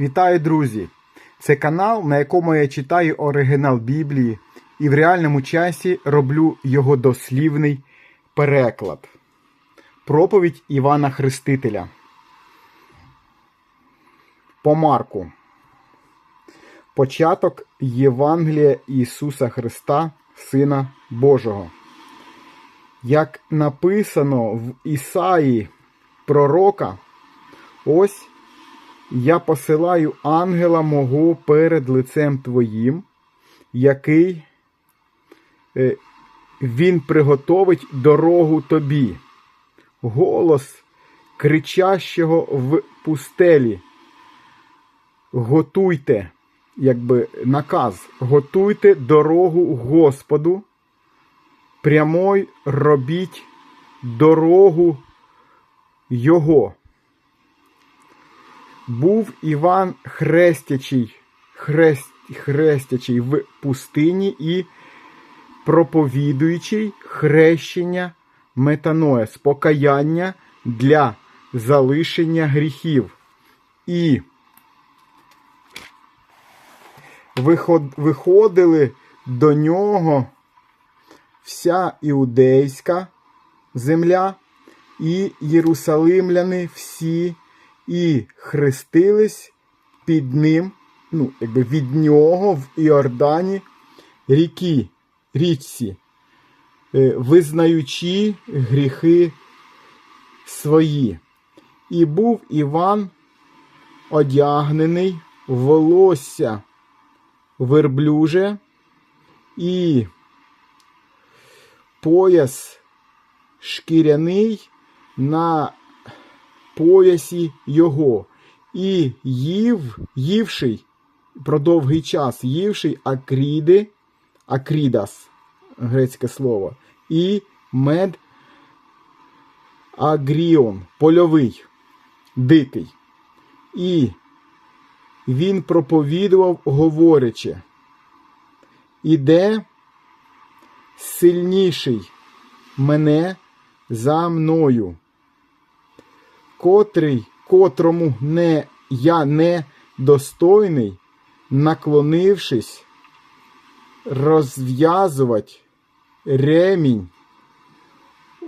Вітаю, друзі! Це канал, на якому я читаю оригінал Біблії і в реальному часі роблю його дослівний переклад. Проповідь Івана Хрестителя. По Марку. Початок Євангелія Ісуса Христа, Сина Божого. Як написано в Ісаї пророка, ось я посилаю ангела мого перед лицем твоїм, який е, він приготовить дорогу тобі. Голос кричащого в пустелі. Готуйте, якби наказ, готуйте дорогу Господу, прямой робіть дорогу Його був Іван Хрестячий, хрест, хрестячий в пустині і проповідуючий хрещення метаноя, спокаяння для залишення гріхів. І виход- виходили до нього вся іудейська земля і єрусалимляни всі і хрестились під ним, ну, якби від нього в Іордані ріки, річці, е, визнаючи гріхи свої. І був Іван одягнений волосся верблюже і пояс шкіряний на поясі його, і їв, ївший про довгий час, ївший акріди, акрідас, грецьке слово, і мед агріон, польовий, дикий. І він проповідував, говорячи, іде сильніший мене за мною котрий, котрому не, я не достойний, наклонившись, розв'язувати ремінь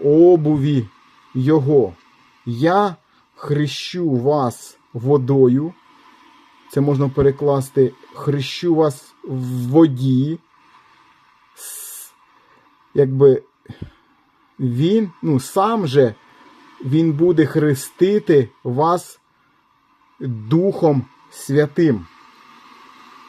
обуві його. Я хрещу вас водою. Це можна перекласти хрещу вас в воді. Якби він, ну, сам же він буде хрестити вас Духом Святим.